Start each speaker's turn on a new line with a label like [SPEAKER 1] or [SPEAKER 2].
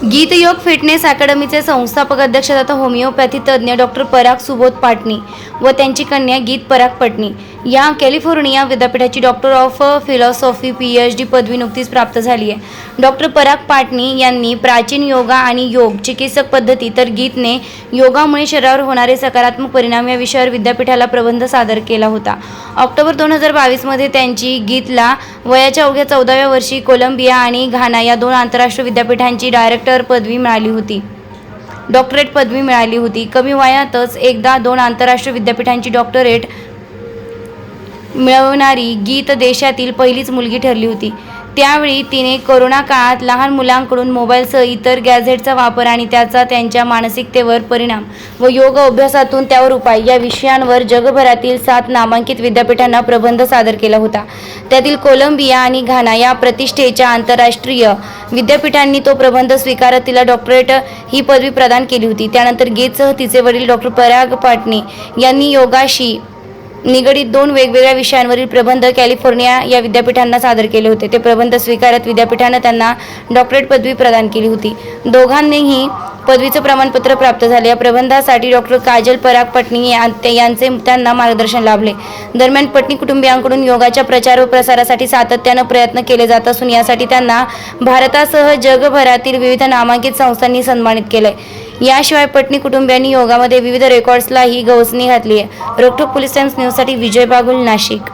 [SPEAKER 1] गीतयोग fitness अकॅडमीचे संस्थापक अध्यक्ष तथा होमिओपॅथी तज्ज्ञ डॉक्टर पराग सुबोध पाटणी व त्यांची कन्या गीत पराग पटणी. या कॅलिफोर्निया विद्यापीठाची doctor of philosophy P H D पदवी नुकतीच प्राप्त झाली आहे. डॉक्टर पराग पाटणी यांनी प्राचीन योगा आणि योग चिकित्सक पद्धती तर गीतने योगामुळे शरीरावर होणारे सकारात्मक परिणाम या विषयावर विद्यापीठाला प्रबंध सादर केला होता. ऑक्टोबर दोन हजार बावीसमध्ये त्यांची गीतला वयाच्या अवघ्या चौदाव्या वर्षी कोलंबिया आणि घाना या दोन आंतरराष्ट्रीय विद्यापीठांची डायरेक्टर पदवी मिळाली होती. डॉक्टरेट पदवी मिळाली होती. कमी वयातच एकदा दोन आंतरराष्ट्रीय विद्यापीठांची डॉक्टरेट मिळवणारी गीत देशातील पहिलीच मुलगी ठरली होती. त्यावेळी तिने कोरोना काळात लहान मुलांकडून मोबाईलसह इतर गॅझेटचा वापर आणि त्याचा त्यांच्या मानसिकतेवर परिणाम व योग अभ्यासातून त्यावर उपाय या विषयांवर जगभरातील सात नामांकित विद्यापीठांना प्रबंध सादर केला होता. त्यातील कोलंबिया आणि घाना या प्रतिष्ठेच्या आंतरराष्ट्रीय विद्यापीठांनी तो प्रबंध स्वीकारत तिला डॉक्टरेट ही पदवी प्रदान केली होती. त्यानंतर गीतसह तिचे वडील डॉक्टर पराग पाटणे यांनी योगाशी निगडीत दोन वेगवेगळ्या विषयांवरील प्रबंध कॅलिफोर्निया या विद्यापीठांना सादर केले होते. ते प्रबंध स्वीकारत विद्यापीठानं त्यांना डॉक्टरेट पदवी प्रदान केली होती. दोघांनीही पदवीचं प्रमाणपत्र प्राप्त झाले. या प्रबंधासाठी डॉक्टर काजल पराग पटणी यांचे त्यांना मार्गदर्शन लाभले. दरम्यान पटणी कुटुंबियांकडून योगाच्या प्रचार व प्रसारासाठी सातत्यानं प्रयत्न केले जात असून यासाठी त्यांना भारतासह जगभरातील विविध नामांकित संस्थांनी सन्मानित केलंय. याशिवाय पटणी कुटुंबियांनी योगामध्ये विविध रेकॉर्ड्सलाही गवसणी घातली आहे. रोखोक पोलीस टाइम्स न्यूजसाठी विजय बागुल नाशिक.